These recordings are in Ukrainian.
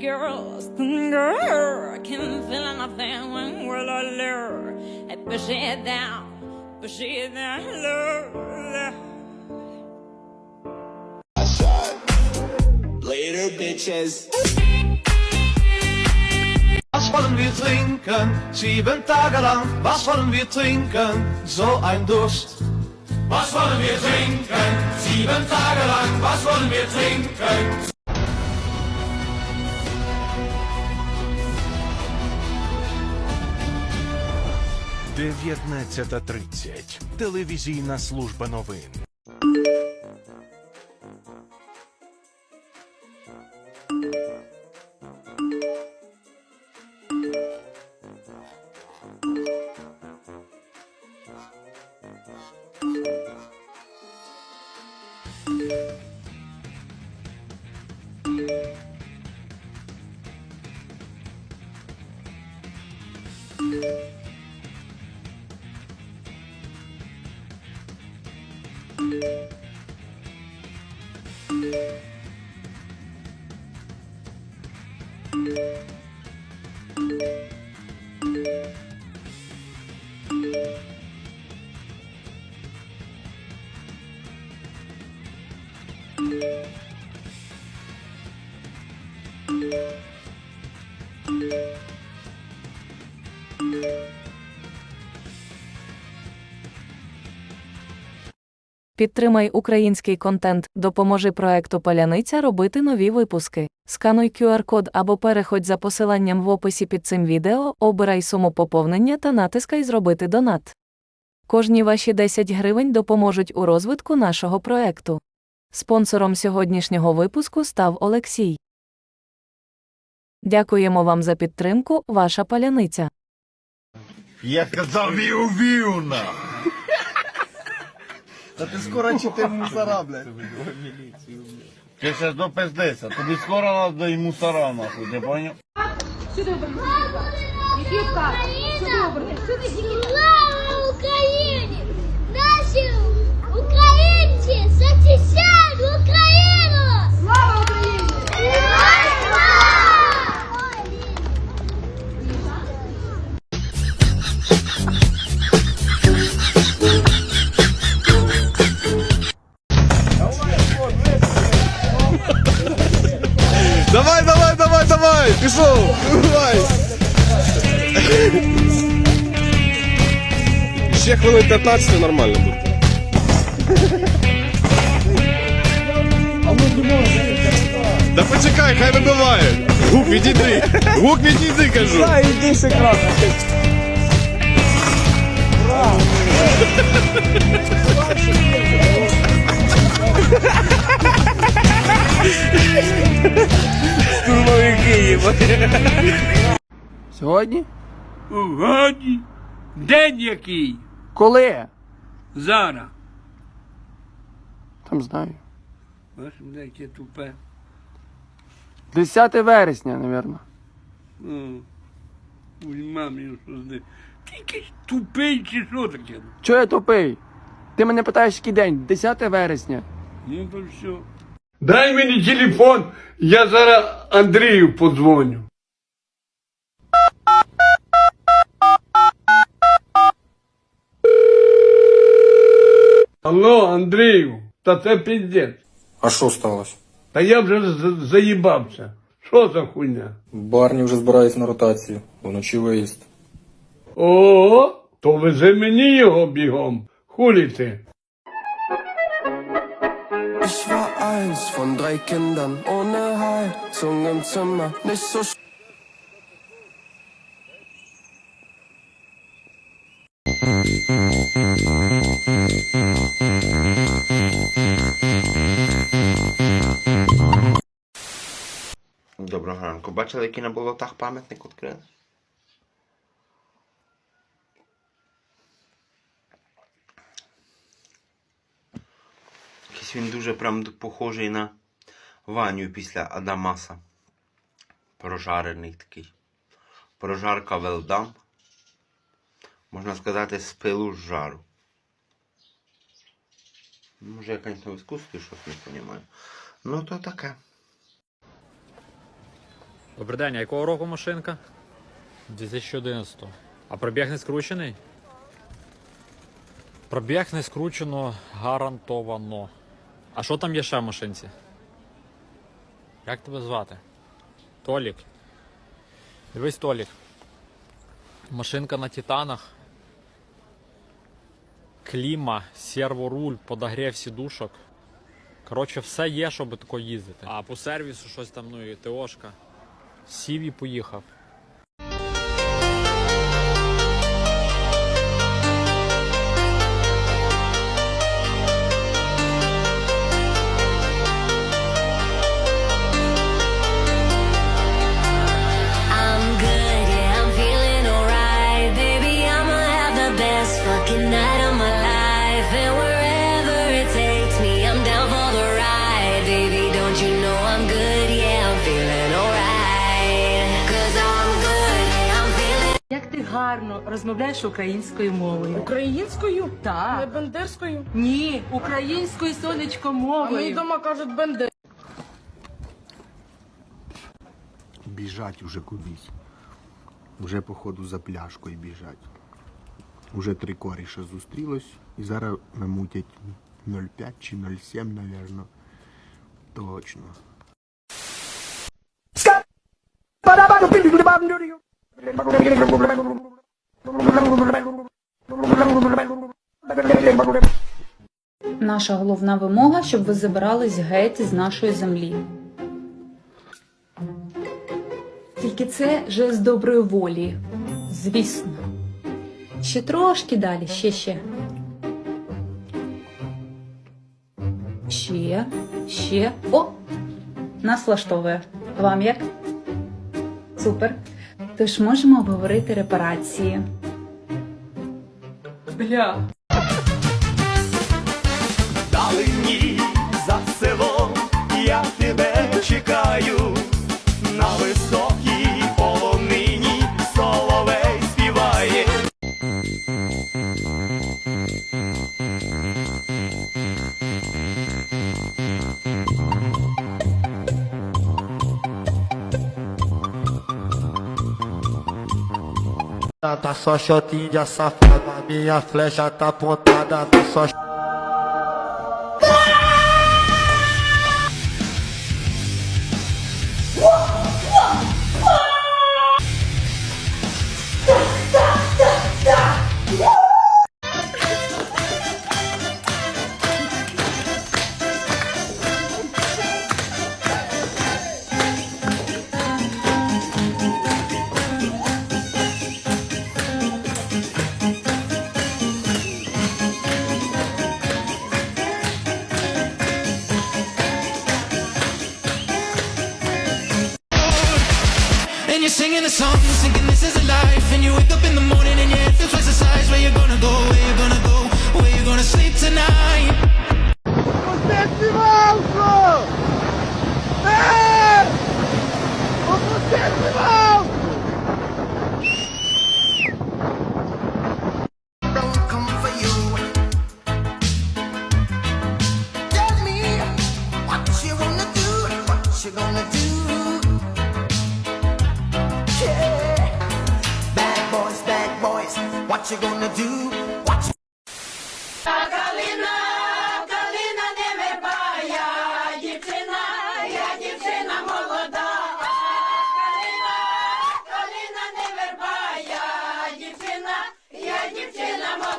girl, girl, I can feel nothing when will I lure? I push it down, push it down, lure. I shot. Later, bitches. Was wollen wir trinken? Sieben Tage lang. Was wollen wir trinken? So ein Durst. Was wollen wir trinken? Sieben Tage lang. Was wollen wir trinken? Дев'ятнадцята тридцять. Телевізійна служба новин. Підтримай український контент, допоможи проекту Паляниця робити нові випуски. Скануй QR-код або переходь за посиланням в описі під цим відео, обирай суму поповнення та натискай Зробити донат. Кожні ваші 10 гривень допоможуть у розвитку нашого проекту. Спонсором сьогоднішнього випуску став Олексій. Дякуємо вам за підтримку, ваша паляниця. Я казав на. Та ти скоро чотири мусора, блядь. Ти ще до пиздеця. Тобі скоро надо й мусора нахуй, ти поняв? Слава 19 нормально буде. Да почекай, хай вибиває. Гук відійди. Гук відійди, кажу. Да, іди секрет. Штурмовики їбать. Сьогодні? Угодні. День який. Коли? Зараз. Там знаю. Бачиш, яке тупе. 10 вересня, напевно. Ну, ой, мамі, що з Ти якийсь тупий чи що таке? Чого я тупий? Ти мене питаєш, який день? 10 вересня. Ну то все. Дай мені телефон, я зараз Андрію подзвоню. Алло, Андрію, та це піздець. А що сталося? Та я вже заїбався. Що за хуйня? Барні вже збираються на ротацію. Вночі виїзд. О, то вези мені його бігом. Хулі ти. Ich war eins von drei Kindern ohne Heizung im Zimmer. Nicht so Бачили, який на болотах пам'ятник відкрили? Якийсь він дуже прям похожий на Ваню після Адамаса. Прожарений такий. Прожарка велдам. Можна сказати, з пилу з жару. Може, я, звісно, в іскусстві щось не розумію. Ну, то таке. Добрий день, а якого року машинка? 2011. А пробіг не скручений? Пробіг не скручено гарантовано. А що там є ще в машинці? Як тебе звати? Толік. Дивись, Толік. Машинка на титанах. Кліма, серворуль, подогрів сідушок. Коротше, все є, щоб тако їздити. А по сервісу щось там, ну і ТОшка. Сів і поїхав. I'm good, гарно розмовляєш українською мовою. Українською? Так. Не бендерською? Ні, українською сонечко А мені вдома кажуть бендер. Біжать уже кудись. Уже, походу, за пляшкою біжать. Уже три коріша зустрілось і зараз намутять 0,5 чи 0,7, навірно. Точно. Наша головна вимога, щоб ви забирались геть з нашої землі. Тільки це жест доброї волі. Звісно. Ще трошки далі, ще ще. Ще, ще. О! Нас влаштовує. Вам як? Супер. Тож можемо обговорити репарації. Бля. Далині за селом я тебе чекаю на високій полонині соловей співає. Tá só shotinho de safada, minha flecha tá apontada, tá só singing a song, thinking this is a life. And you wake up in the morning and your head feels twice the size. Where you gonna go? Where you gonna go? Where you gonna sleep tonight? What you gonna do? What you Калина, калина не вербая, дівчина, я дівчина молода. Калина, калина не вербая, дівчина, я дівчина молода.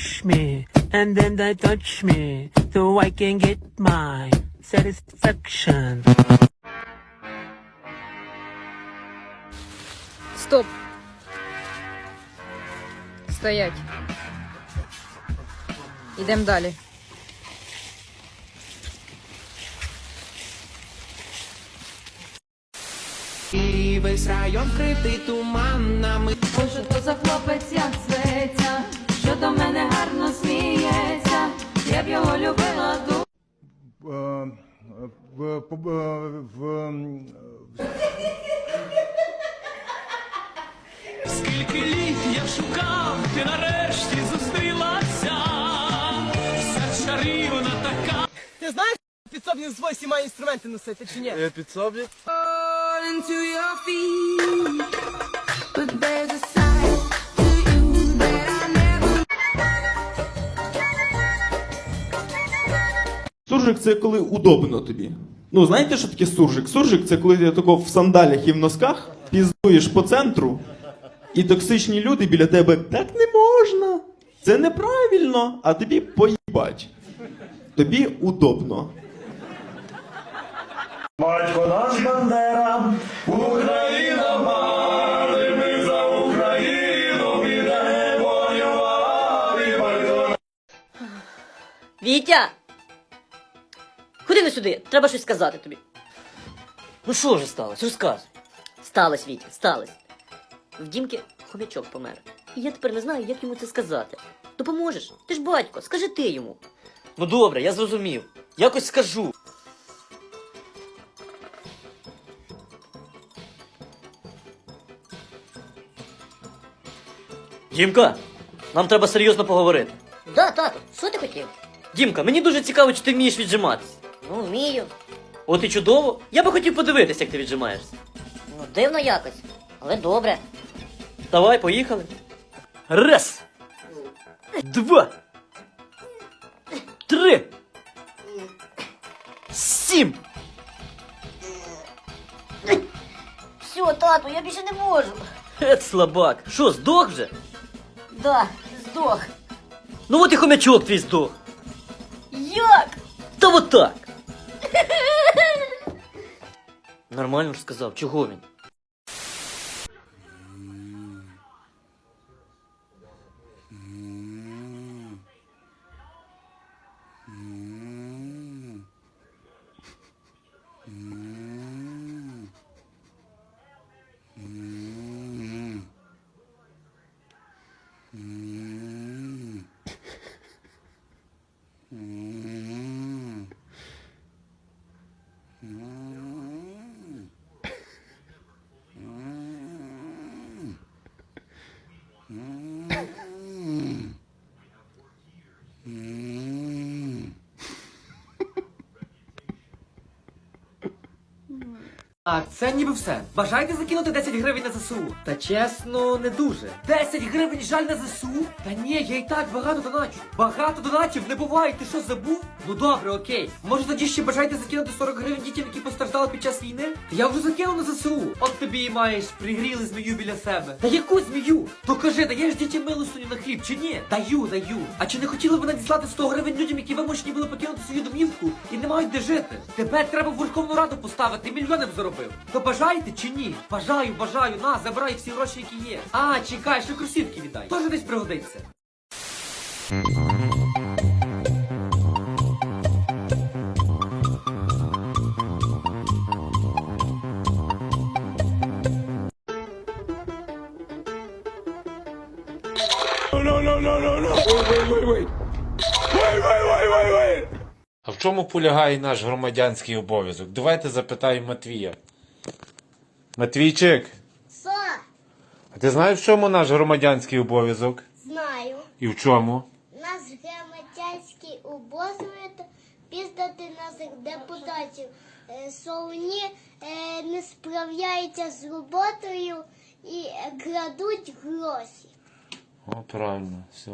push me, and then they touch me, so I can get my satisfaction. Стоп. Стоять. Ідемо далі. І весь район вкритий туманами. Боже, то за хлопець як зветься, до мене гарно сміється, я б його любила дуже. Скільки літ я шукав, ти нарешті зустрілася. Вся чарівна така. Ти знаєш, підсобні в свої має інструменти носити чи ні? Підсобні? Into your feet. But there's Суржик це коли удобно тобі. Ну, знаєте, що таке суржик? Суржик це коли ти тако в сандалях і в носках піздуєш по центру, і токсичні люди біля тебе так не можна. Це неправильно, а тобі поїбать. Тобі удобно. Батько наш Бандера, Україна мати, ми за Україну підемо воювати. Вітя! Ходи сюди, треба щось сказати тобі. Ну що вже сталося? Розказуй. Сталось, Вітя, сталось. В Дімки хомячок помер. І я тепер не знаю, як йому це сказати. Допоможеш? Ти ж батько, скажи ти йому. Ну добре, я зрозумів. Якось скажу. Дімка, нам треба серйозно поговорити. Да, тато, що ти хотів? Дімка, мені дуже цікаво, чи ти вмієш віджиматись. Ну, вмію. От і чудово. Я би хотів подивитися, як ти віджимаєшся. Ну, дивно якось. Але добре. Давай, поїхали. Раз. Два. Три. Сім. Все, тату, я більше не можу. Ет, слабак. Що, здох вже? Да, здох. Ну от і хомячок твій здох. Як? Та от так. Нормально ж сказав, чого він? А це ніби все. Бажаєте закинути 10 гривень на ЗСУ? Та чесно, не дуже. 10 гривень жаль на ЗСУ? Та ні, я і так багато доначу. Багато донатів не буває, ти що забув? Ну добре, окей. Може тоді ще бажаєте закинути 40 гривень дітям, які постраждали під час війни? Та я вже закинув на ЗСУ. От тобі і маєш, пригріли змію біля себе. Та яку змію? То кажи, даєш дітям милостиню на хліб чи ні? Даю, даю. А чи не хотіли б надіслати 100 гривень людям, які вимушені були покинути свою домівку і не мають де жити? Тебе треба в Верховну Раду поставити, мільйони б заробив. То бажаєте чи ні? Бажаю, бажаю, на, забирай всі гроші, які є. А, чекай, ще кросівки віддай. Тоже десь пригодиться. Чому полягає наш громадянський обов'язок? Давайте запитаємо Матвія. Матвійчик, Що? а ти знаєш, в чому наш громадянський обов'язок? Знаю. І в чому? Наш громадянський обов'язок піздати наших депутатів, е, що вони е, не справляються з роботою і е, крадуть гроші. О, правильно, все.